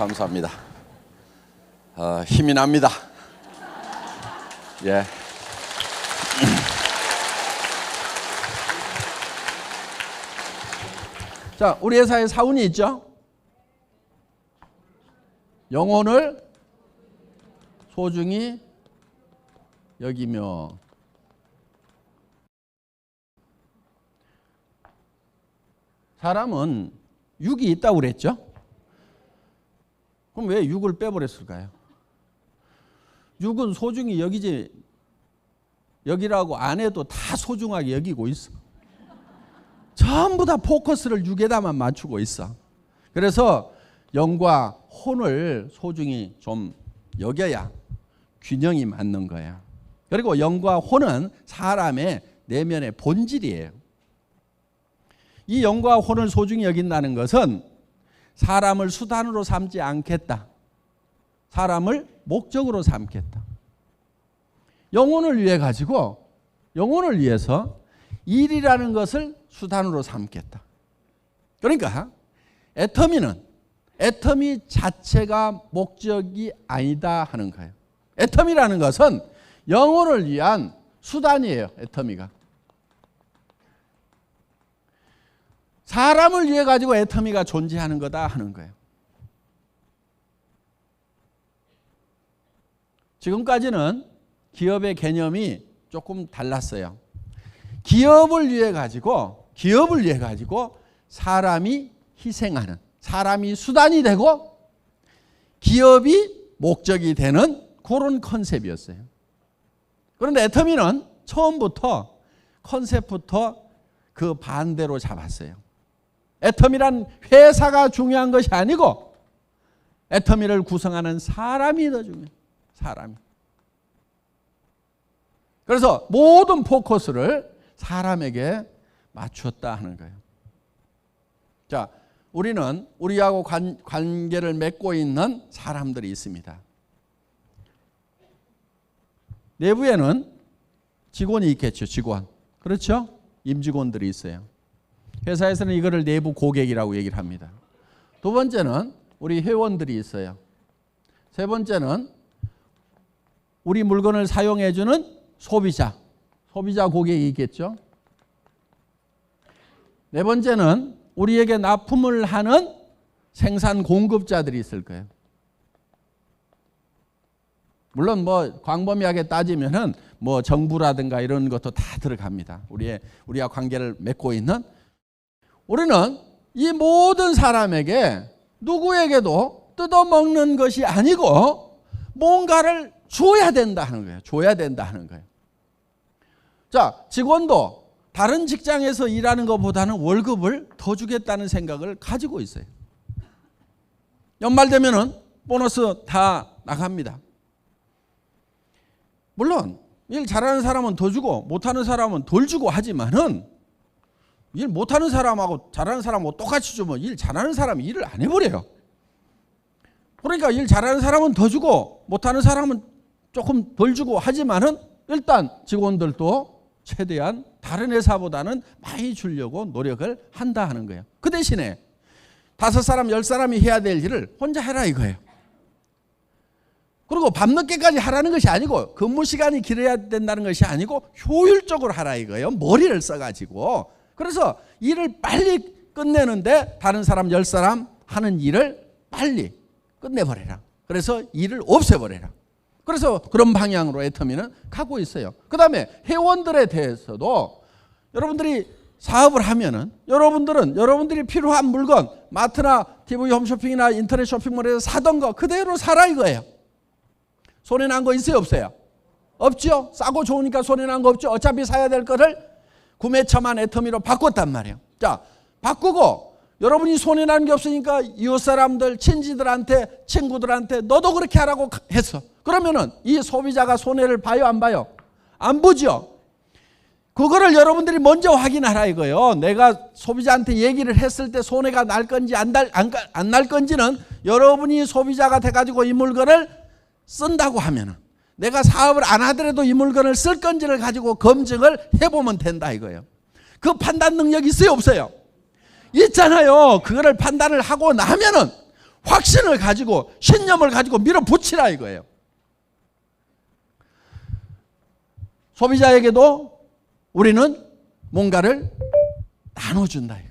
감사합니다. 어, 힘이 납니다. 예. 자, 우리 회사에 사운이 있죠? 영혼을 소중히 여기며 사람은 육이 있다고 그랬죠? 그럼 왜 육을 빼버렸을까요? 육은 소중히 여기지 여기라고 안 해도 다 소중하게 여기고 있어. 전부 다 포커스를 육에다만 맞추고 있어. 그래서 영과 혼을 소중히 좀 여겨야 균형이 맞는 거야. 그리고 영과 혼은 사람의 내면의 본질이에요. 이 영과 혼을 소중히 여긴다는 것은 사람을 수단으로 삼지 않겠다. 사람을 목적으로 삼겠다. 영혼을 위해 가지고 영혼을 위해서 일이라는 것을 수단으로 삼겠다. 그러니까 애터미는 애터미 자체가 목적이 아니다 하는 거예요. 애터미라는 것은 영혼을 위한 수단이에요. 애터미가. 사람을 위해 가지고 애터미가 존재하는 거다 하는 거예요. 지금까지는 기업의 개념이 조금 달랐어요. 기업을 위해 가지고 기업을 위해 가지고 사람이 희생하는 사람이 수단이 되고 기업이 목적이 되는 그런 컨셉이었어요. 그런데 애터미는 처음부터 컨셉부터 그 반대로 잡았어요. 애터미란 회사가 중요한 것이 아니고 애터미를 구성하는 사람이 더 중요해요. 사람이. 그래서 모든 포커스를 사람에게 맞췄다 하는 거예요. 자, 우리는 우리하고 관, 관계를 맺고 있는 사람들이 있습니다. 내부에는 직원이 있겠죠, 직원. 그렇죠? 임직원들이 있어요. 회사에서는 이거를 내부 고객이라고 얘기를 합니다. 두 번째는 우리 회원들이 있어요. 세 번째는 우리 물건을 사용해 주는 소비자, 소비자 고객이 있겠죠. 네 번째는 우리에게 납품을 하는 생산 공급자들이 있을 거예요. 물론 뭐 광범위하게 따지면은 뭐 정부라든가 이런 것도 다 들어갑니다. 우리의 우리와 관계를 맺고 있는 우리는 이 모든 사람에게 누구에게도 뜯어먹는 것이 아니고 뭔가를 줘야 된다 하는 거예요. 줘야 된다 하는 거예요. 자, 직원도 다른 직장에서 일하는 것보다는 월급을 더 주겠다는 생각을 가지고 있어요. 연말 되면은 보너스 다 나갑니다. 물론 일 잘하는 사람은 더 주고 못하는 사람은 덜 주고 하지만은 일 못하는 사람하고 잘하는 사람하고 똑같이 주면 일 잘하는 사람이 일을 안 해버려요. 그러니까 일 잘하는 사람은 더 주고 못하는 사람은 조금 덜 주고 하지만은 일단 직원들도 최대한 다른 회사보다는 많이 주려고 노력을 한다 하는 거예요. 그 대신에 다섯 사람, 열 사람이 해야 될 일을 혼자 해라 이거예요. 그리고 밤늦게까지 하라는 것이 아니고 근무 시간이 길어야 된다는 것이 아니고 효율적으로 하라 이거예요. 머리를 써가지고. 그래서 일을 빨리 끝내는데 다른 사람 열 사람 하는 일을 빨리 끝내버려라. 그래서 일을 없애버려라. 그래서 그런 방향으로 애터미는 가고 있어요. 그 다음에 회원들에 대해서도 여러분들이 사업을 하면은 여러분들은 여러분들이 필요한 물건 마트나 TV 홈쇼핑이나 인터넷 쇼핑몰에서 사던 거 그대로 사라 이거예요. 손해 난 거 있어요 없어요? 없죠. 싸고 좋으니까 손해 난 거 없죠. 어차피 사야 될 거를 구매처만 애터미로 바꿨단 말이에요. 자 바꾸고 여러분이 손해 난게 없으니까 이웃 사람들, 친지들한테, 친구들한테 너도 그렇게 하라고 했어. 그러면은 이 소비자가 손해를 봐요, 안 봐요? 안 보죠. 그거를 여러분들이 먼저 확인하라 이거요. 내가 소비자한테 얘기를 했을 때 손해가 날 건지 안날 건지는 여러분이 소비자가 돼가지고 이 물건을 쓴다고 하면은 내가 사업을 안 하더라도 이 물건을 쓸 건지를 가지고 검증을 해보면 된다 이거예요. 그 판단 능력 있어요, 없어요? 있잖아요. 그거를 판단을 하고 나면은 확신을 가지고 신념을 가지고 밀어붙이라 이거예요. 소비자에게도 우리는 뭔가를 나눠준다 이거예요.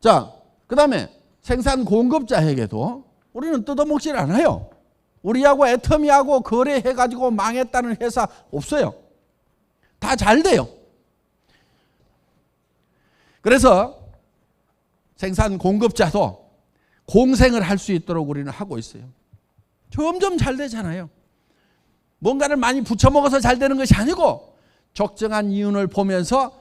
자, 그 다음에 생산 공급자에게도 우리는 뜯어먹질 않아요. 우리하고 애터미하고 거래해가지고 망했다는 회사 없어요. 다 잘 돼요. 그래서 생산 공급자도 공생을 할 수 있도록 우리는 하고 있어요. 점점 잘 되잖아요. 뭔가를 많이 부쳐 먹어서 잘 되는 것이 아니고 적정한 이윤을 보면서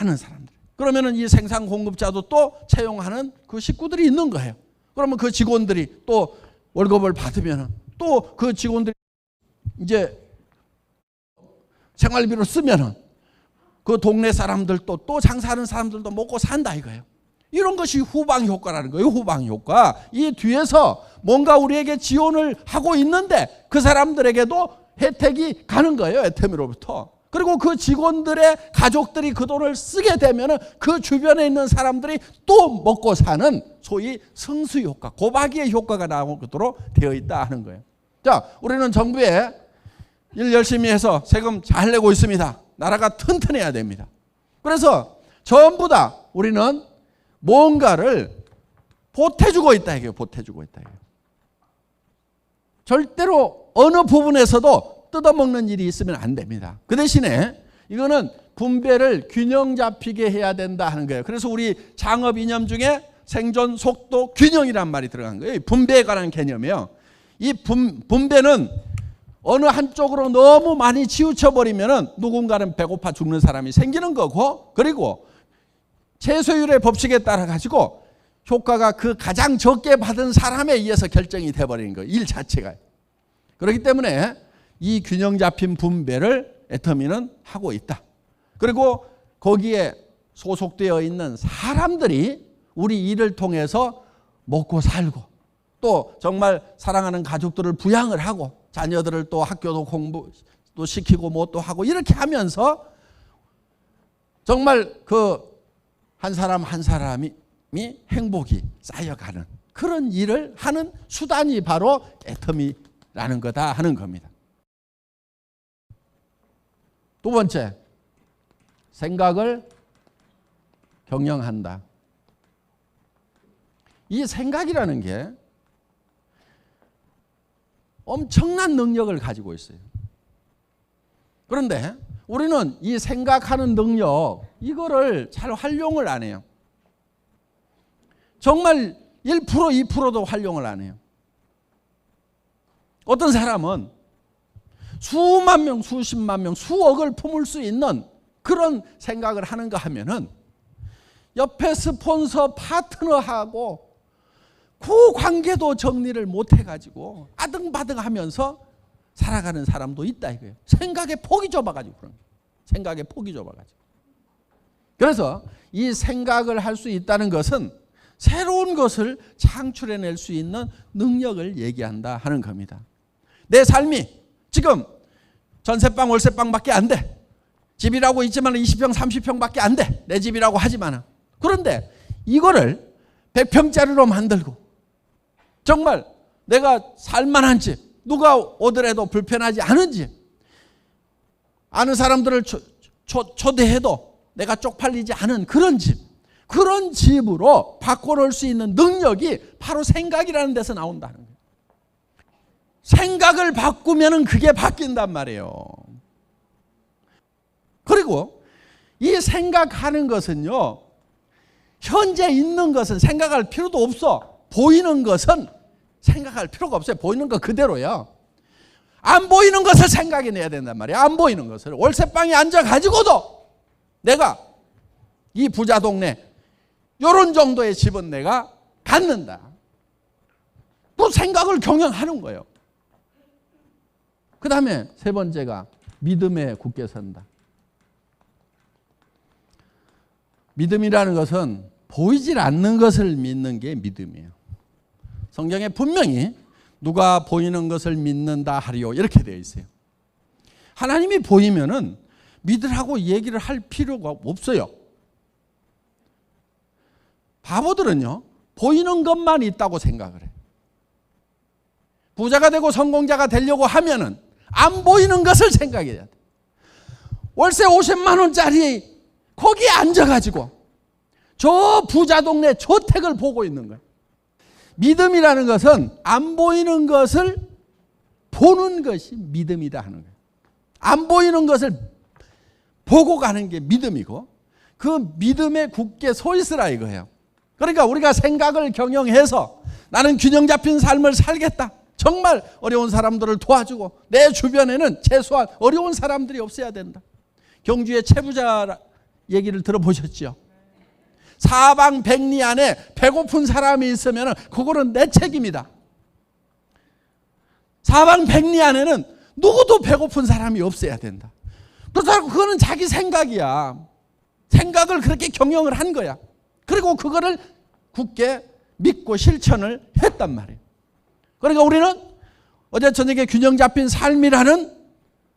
많은 사람들. 그러면은 이 생산 공급자도 또 채용하는 그 식구들이 있는 거예요. 그러면 그 직원들이 또 월급을 받으면은 또 그 직원들이 이제 생활비로 쓰면은 그 동네 사람들도 또 장사하는 사람들도 먹고 산다 이거예요. 이런 것이 후방 효과라는 거예요. 후방 효과. 이 뒤에서 뭔가 우리에게 지원을 하고 있는데 그 사람들에게도 혜택이 가는 거예요. 애터미로부터. 그리고 그 직원들의 가족들이 그 돈을 쓰게 되면은 그 주변에 있는 사람들이 또 먹고 사는 소위 성수 효과, 고박이의 효과가 나오도록 되어 있다 하는 거예요. 자, 우리는 정부에 일 열심히 해서 세금 잘 내고 있습니다. 나라가 튼튼해야 됩니다. 그래서 전부 다 우리는 뭔가를 보태주고 있다 이게요. 보태주고 있다 이게요. 절대로 어느 부분에서도 뜯어먹는 일이 있으면 안 됩니다. 그 대신에 이거는 분배를 균형 잡히게 해야 된다 하는 거예요. 그래서 우리 창업 이념 중에 생존 속도 균형이란 말이 들어간 거예요. 분배에 관한 개념이요. 이 분, 분배는 어느 한쪽으로 너무 많이 치우쳐 버리면은 누군가는 배고파 죽는 사람이 생기는 거고 그리고 최소율의 법칙에 따라 가지고 효과가 그 가장 적게 받은 사람에 의해서 결정이 돼 버리는 거예요. 일 자체가. 그렇기 때문에 이 균형 잡힌 분배를 애터미는 하고 있다. 그리고 거기에 소속되어 있는 사람들이 우리 일을 통해서 먹고 살고 또 정말 사랑하는 가족들을 부양을 하고 자녀들을 또 학교도 공부 또 시키고 뭐 또 하고 이렇게 하면서 정말 그 한 사람 한 사람이 행복이 쌓여가는 그런 일을 하는 수단이 바로 애터미라는 거다 하는 겁니다. 두 번째, 생각을 경영한다. 이 생각이라는 게 엄청난 능력을 가지고 있어요. 그런데 우리는 이 생각하는 능력, 이거를 잘 활용을 안 해요. 정말 1% 2%도 활용을 안 해요. 어떤 사람은 수만 명, 수십만 명, 수억을 품을 수 있는 그런 생각을 하는가 하면은 옆에 스폰서 파트너하고 그 관계도 정리를 못 해가지고 아등바등 하면서 살아가는 사람도 있다 이거예요. 생각의 폭이 좁아가지고 그런. 생각의 폭이 좁아가지고. 그래서 이 생각을 할 수 있다는 것은 새로운 것을 창출해낼 수 있는 능력을 얘기한다 하는 겁니다. 내 삶이 지금 전세방 월세방밖에 안 돼. 집이라고 있지만 20평 30평밖에 안 돼. 내 집이라고 하지만 그런데 이거를 100평짜리로 만들고 정말 내가 살만한 집 누가 오더라도 불편하지 않은 집 아는 사람들을 초, 초, 초대해도 내가 쪽팔리지 않은 그런 집 그런 집으로 바꿔놓을 수 있는 능력이 바로 생각이라는 데서 나온다는 거예요. 생각을 바꾸면 그게 바뀐단 말이에요. 그리고 이 생각하는 것은요, 현재 있는 것은 생각할 필요도 없어. 보이는 것은 생각할 필요가 없어요. 보이는 거 그대로요. 안 보이는 것을 생각해내야 된단 말이에요. 안 보이는 것을. 월세방에 앉아가지고도 내가 이 부자 동네, 요런 정도의 집은 내가 갖는다. 또 생각을 경영하는 거예요. 그 다음에 세 번째가 믿음에 굳게 선다. 믿음이라는 것은 보이질 않는 것을 믿는 게 믿음이에요. 성경에 분명히 누가 보이는 것을 믿는다 하리요 이렇게 되어 있어요. 하나님이 보이면은 믿으라고 얘기를 할 필요가 없어요. 바보들은요 보이는 것만 있다고 생각을 해. 부자가 되고 성공자가 되려고 하면은 안 보이는 것을 생각해야 돼. 월세 50만 원짜리 거기에 앉아가지고 저 부자 동네 저택을 보고 있는 거예요. 믿음이라는 것은 안 보이는 것을 보는 것이 믿음이다 하는 거예요. 안 보이는 것을 보고 가는 게 믿음이고 그 믿음에 굳게 서 있으라 이거예요. 그러니까 우리가 생각을 경영해서 나는 균형 잡힌 삶을 살겠다. 정말 어려운 사람들을 도와주고 내 주변에는 최소한 어려운 사람들이 없어야 된다. 경주의 채부자 얘기를 들어보셨죠? 사방 백리 안에 배고픈 사람이 있으면 그거는 내 책임이다. 사방 백리 안에는 누구도 배고픈 사람이 없어야 된다. 그렇다고 그거는 자기 생각이야. 생각을 그렇게 경영을 한 거야. 그리고 그거를 굳게 믿고 실천을 했단 말이에요. 그러니까 우리는 어제 저녁에 균형 잡힌 삶이라는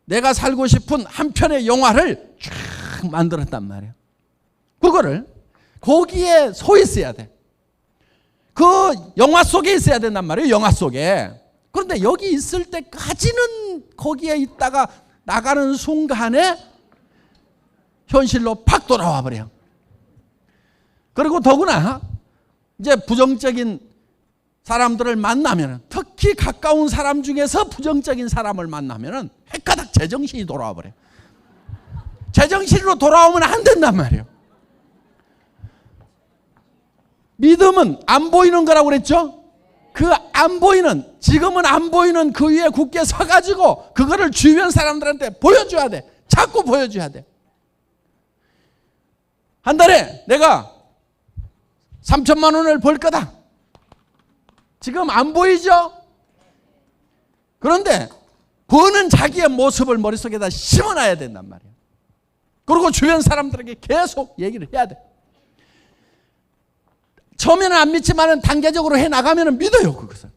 내가 살고 싶은 한 편의 영화를 쫙 만들었단 말이에요. 그거를 거기에 서 있어야 돼. 그 영화 속에 있어야 된단 말이에요. 영화 속에. 그런데 여기 있을 때까지는 거기에 있다가 나가는 순간에 현실로 팍 돌아와 버려. 그리고 더구나 이제 부정적인 사람들을 만나면 특히 가까운 사람 중에서 부정적인 사람을 만나면 헷가닥 제정신이 돌아와 버려. 제정신으로 돌아오면 안 된단 말이에요. 믿음은 안 보이는 거라고 그랬죠? 그 안 보이는 지금은 안 보이는 그 위에 굳게 서가지고 그거를 주변 사람들한테 보여줘야 돼. 자꾸 보여줘야 돼. 한 달에 내가 3천만 원을 벌 거다. 지금 안 보이죠? 그런데 버는 자기의 모습을 머릿속에다 심어놔야 된단 말이에요. 그리고 주변 사람들에게 계속 얘기를 해야 돼. 처음에는 안 믿지만 단계적으로 해 나가면 믿어요, 그것을.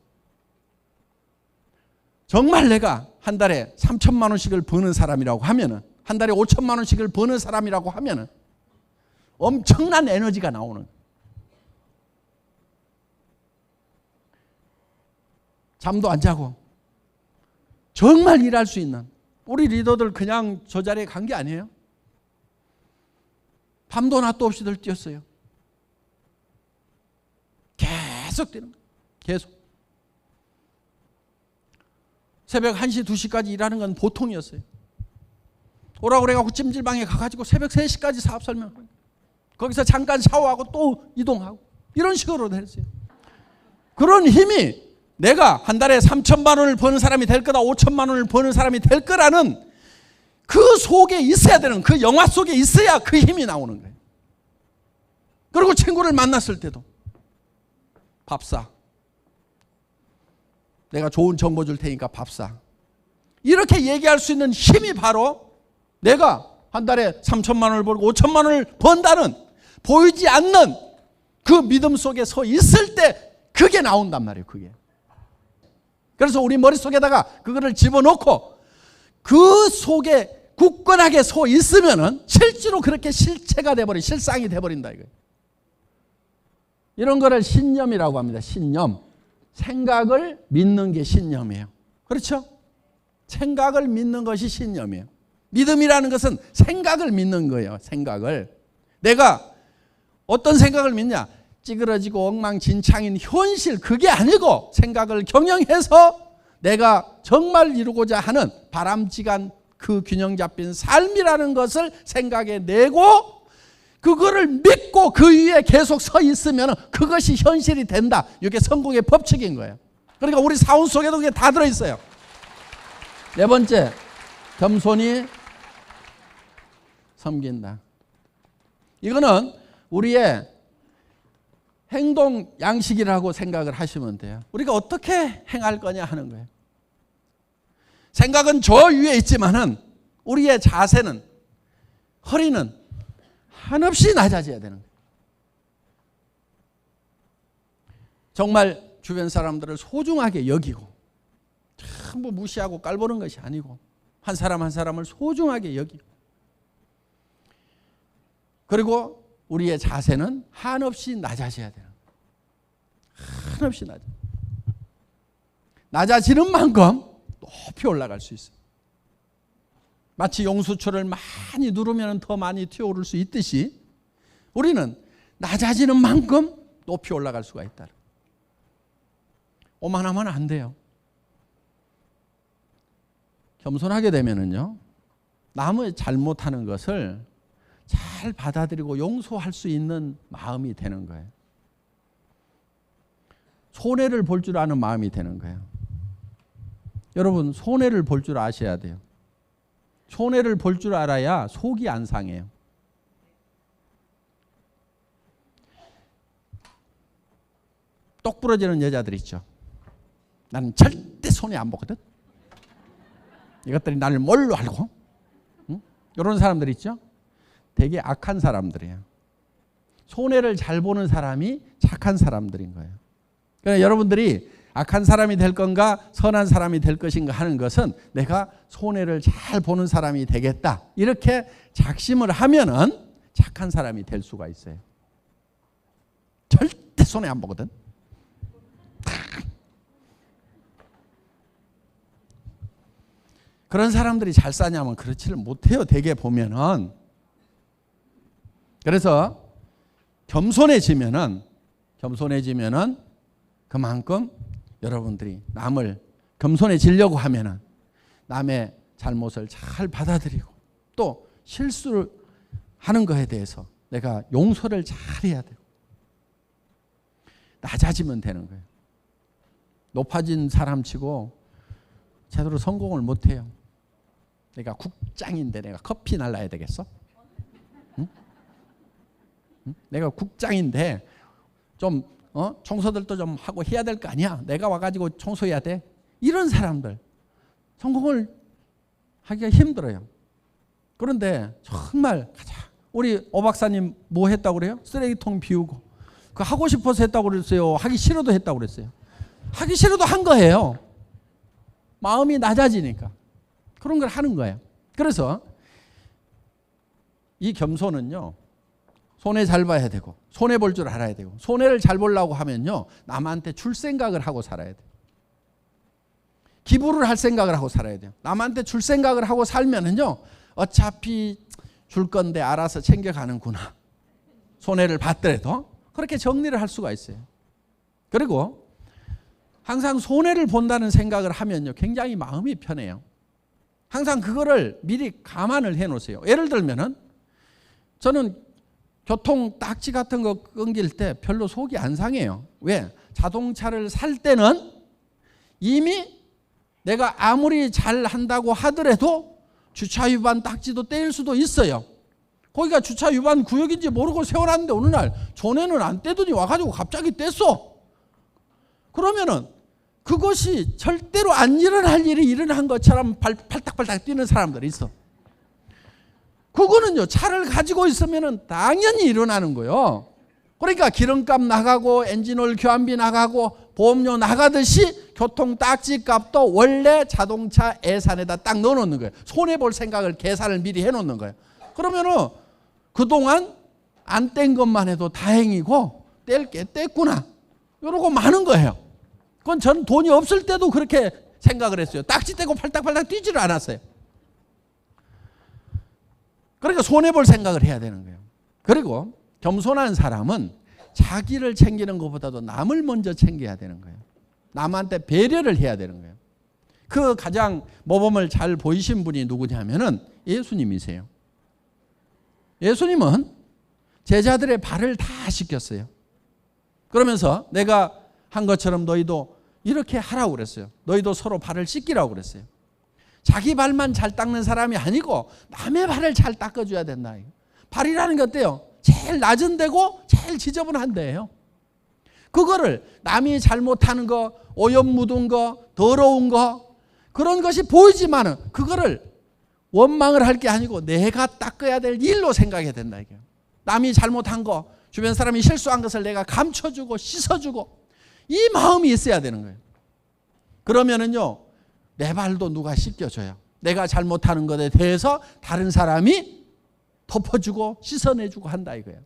정말 내가 한 달에 3천만 원씩을 버는 사람이라고 하면은, 한 달에 5천만 원씩을 버는 사람이라고 하면은, 엄청난 에너지가 나오는. 잠도 안 자고, 정말 일할 수 있는. 우리 리더들 그냥 저 자리에 간 게 아니에요. 밤도 낮도 없이들 뛰었어요. 계속 뛰는 거예요. 계속. 새벽 1시, 2시까지 일하는 건 보통이었어요. 오라고 그래갖고 찜질방에 가가지고 새벽 3시까지 사업 설명하고 거기서 잠깐 샤워하고 또 이동하고 이런 식으로 했어요. 그런 힘이 내가 한 달에 3천만 원을 버는 사람이 될 거다, 5천만 원을 버는 사람이 될 거라는 그 속에 있어야 되는 그 영화 속에 있어야 그 힘이 나오는 거예요. 그리고 친구를 만났을 때도 밥 사. 내가 좋은 정보 줄 테니까 밥 사. 이렇게 얘기할 수 있는 힘이 바로 내가 한 달에 3천만 원을 벌고 5천만 원을 번다는 보이지 않는 그 믿음 속에 서 있을 때 그게 나온단 말이에요, 그게. 그래서 우리 머릿속에다가 그거를 집어넣고 그 속에 굳건하게 서 있으면은 실제로 그렇게 실체가 돼버린 실상이 돼버린다 이거예요. 이런 거를 신념이라고 합니다. 신념. 생각을 믿는 게 신념이에요. 그렇죠? 생각을 믿는 것이 신념이에요. 믿음이라는 것은 생각을 믿는 거예요. 생각을. 내가 어떤 생각을 믿냐? 찌그러지고 엉망진창인 현실 그게 아니고 생각을 경영해서 내가 정말 이루고자 하는 바람직한 그 균형 잡힌 삶이라는 것을 생각해 내고 그거를 믿고 그 위에 계속 서 있으면 그것이 현실이 된다. 이게 성공의 법칙인 거예요. 그러니까 우리 사원 속에도 그게 다 들어있어요. 네 번째, 겸손히 섬긴다. 이거는 우리의 행동 양식이라고 생각을 하시면 돼요. 우리가 어떻게 행할 거냐 하는 거예요. 생각은 저 위에 있지만은 우리의 자세는 허리는 한없이 낮아져야 되는 거예요. 정말 주변 사람들을 소중하게 여기고 전부 무시하고 깔보는 것이 아니고 한 사람 한 사람을 소중하게 여기고 그리고 우리의 자세는 한없이 낮아져야 거예요. 한없이 낮아. 낮아지는 만큼 높이 올라갈 수 있어요. 마치 용수초를 많이 누르면 더 많이 튀어오를 수 있듯이 우리는 낮아지는 만큼 높이 올라갈 수가 있다. 오만하면 안 돼요. 겸손하게 되면은요, 남의 잘못하는 것을 잘 받아들이고 용서할 수 있는 마음이 되는 거예요. 손해를 볼 줄 아는 마음이 되는 거예요. 여러분, 손해를 볼 줄 아셔야 돼요. 손해를 볼 줄 알아야 속이 안 상해요. 똑 부러지는 여자들 있죠. 나는 절대 손해 안 보거든. 이것들이 나를 뭘로 알고? 응? 이런 사람들 있죠. 되게 악한 사람들이에요. 손해를 잘 보는 사람이 착한 사람들인 거예요. 그러니까 여러분들이 악한 사람이 될 건가 선한 사람이 될 것인가 하는 것은 내가 손해를 잘 보는 사람이 되겠다. 이렇게 작심을 하면은 착한 사람이 될 수가 있어요. 절대 손해 안 보거든. 그런 사람들이 잘 사냐면 그렇지를 못해요. 대개 보면은. 그래서 겸손해지면은 겸손해지면은 그만큼 여러분들이 남을 겸손해지려고 하면은 남의 잘못을 잘 받아들이고 또 실수를 하는 것에 대해서 내가 용서를 잘 해야 되고 낮아지면 되는 거예요. 높아진 사람 치고 제대로 성공을 못 해요. 내가 국장인데 내가 커피 날라야 되겠어? 응? 응? 내가 국장인데 좀 어? 청소들도 좀 하고 해야 될 거 아니야. 내가 와가지고 청소해야 돼. 이런 사람들 성공을 하기가 힘들어요. 그런데 정말 가자. 우리 오 박사님 뭐 했다고 그래요? 쓰레기통 비우고. 그 하고 싶어서 했다고 그랬어요. 하기 싫어도 했다고 그랬어요. 하기 싫어도 한 거예요. 마음이 낮아지니까. 그런 걸 하는 거예요. 그래서 이 겸손은요. 손해 잘 봐야 되고 손해 볼 줄 알아야 되고 손해를 잘 보려고 하면요. 남한테 줄 생각을 하고 살아야 돼요. 기부를 할 생각을 하고 살아야 돼요. 남한테 줄 생각을 하고 살면은요. 어차피 줄 건데 알아서 챙겨가는구나. 손해를 받더라도 그렇게 정리를 할 수가 있어요. 그리고 항상 손해를 본다는 생각을 하면요. 굉장히 마음이 편해요. 항상 그거를 미리 감안을 해 놓으세요. 예를 들면은 저는 교통 딱지 같은 거 끊길 때 별로 속이 안 상해요. 왜? 자동차를 살 때는 이미 내가 아무리 잘 한다고 하더라도 주차 위반 딱지도 떼일 수도 있어요. 거기가 주차 위반 구역인지 모르고 세워놨는데 어느 날 전에는 안 떼더니 와가지고 갑자기 뗐어. 그러면은 그것이 절대로 안 일어날 일이 일어난 것처럼 발, 팔딱팔딱 뛰는 사람들이 있어. 그거는요, 차를 가지고 있으면 당연히 일어나는 거요. 그러니까 기름값 나가고 엔진오일 교환비 나가고 보험료 나가듯이 교통 딱지 값도 원래 자동차 예산에다 딱 넣어놓는 거예요. 손해볼 생각을 계산을 미리 해놓는 거예요. 그러면은 그동안 안 뗀 것만 해도 다행이고 뗄 게 뗐구나. 이러고 마는 거예요. 그건 저는 돈이 없을 때도 그렇게 생각을 했어요. 딱지 떼고 팔딱팔딱 뛰지를 않았어요. 그러니까 손해볼 생각을 해야 되는 거예요. 그리고 겸손한 사람은 자기를 챙기는 것보다도 남을 먼저 챙겨야 되는 거예요. 남한테 배려를 해야 되는 거예요. 그 가장 모범을 잘 보이신 분이 누구냐면은 예수님이세요. 예수님은 제자들의 발을 다 씻겼어요. 그러면서 내가 한 것처럼 너희도 이렇게 하라고 그랬어요. 너희도 서로 발을 씻기라고 그랬어요. 자기 발만 잘 닦는 사람이 아니고 남의 발을 잘 닦아줘야 된다. 발이라는 게 어때요? 제일 낮은 데고 제일 지저분한 데예요. 그거를 남이 잘못하는 거, 오염 묻은 거, 더러운 거 그런 것이 보이지만은 그거를 원망을 할 게 아니고 내가 닦아야 될 일로 생각해야 된다 이게. 남이 잘못한 거, 주변 사람이 실수한 것을 내가 감춰주고 씻어주고 이 마음이 있어야 되는 거예요. 그러면은요, 내 발도 누가 씻겨줘요. 내가 잘못하는 것에 대해서 다른 사람이 덮어주고 씻어내주고 한다 이거예요.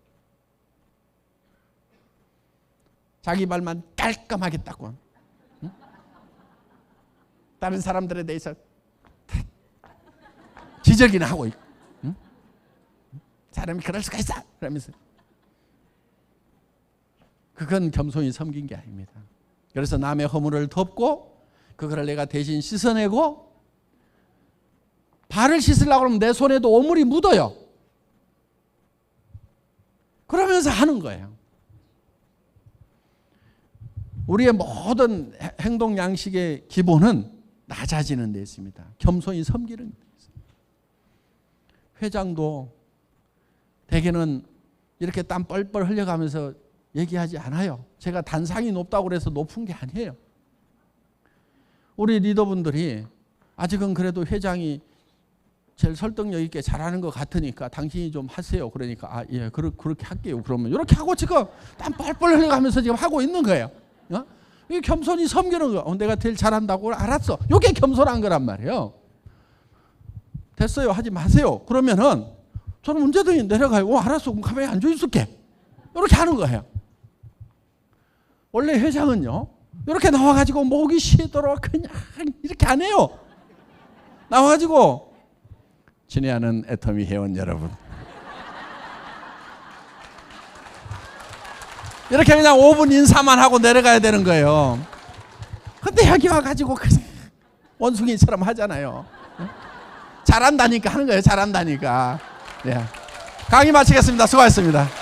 자기 발만 깔끔하게 닦고 응? 다른 사람들에 대해서 지적이나 하고 있고 응? 사람이 그럴 수가 있어 그러면서 그건 겸손히 섬긴 게 아닙니다. 그래서 남의 허물을 덮고 그거를 내가 대신 씻어내고 발을 씻으려고 그러면 내 손에도 오물이 묻어요. 그러면서 하는 거예요. 우리의 모든 해- 행동 양식의 기본은 낮아지는 데 있습니다. 겸손히 섬기는 데 있습니다. 회장도 대개는 이렇게 땀 뻘뻘 흘려가면서 얘기하지 않아요. 제가 단상이 높다고 그래서 높은 게 아니에요. 우리 리더분들이 아직은 그래도 회장이 제일 설득력 있게 잘하는 것 같으니까 당신이 좀 하세요. 그러니까 아 예, 그렇게 할게요. 그러면 이렇게 하고 지금 땀 뻘뻘 흘려가면서 지금 하고 있는 거예요. 어? 이 겸손히 섬기는 거. 어, 내가 제일 잘한다고 알았어. 이게 겸손한 거란 말이에요. 됐어요. 하지 마세요. 그러면은 저는 문제등이 내려가요. 어, 알았어. 그럼 가만히 앉아 있을게. 이렇게 하는 거예요. 원래 회장은요. 이렇게 나와가지고 목이 쉬도록 그냥 이렇게 안 해요. 나와가지고 친애하는 애터미 회원 여러분. 이렇게 그냥 5분 인사만 하고 내려가야 되는 거예요. 근데 여기 와가지고 그냥 원숭이처럼 하잖아요. 잘한다니까 하는 거예요. 잘한다니까. 예. 강의 마치겠습니다. 수고하셨습니다.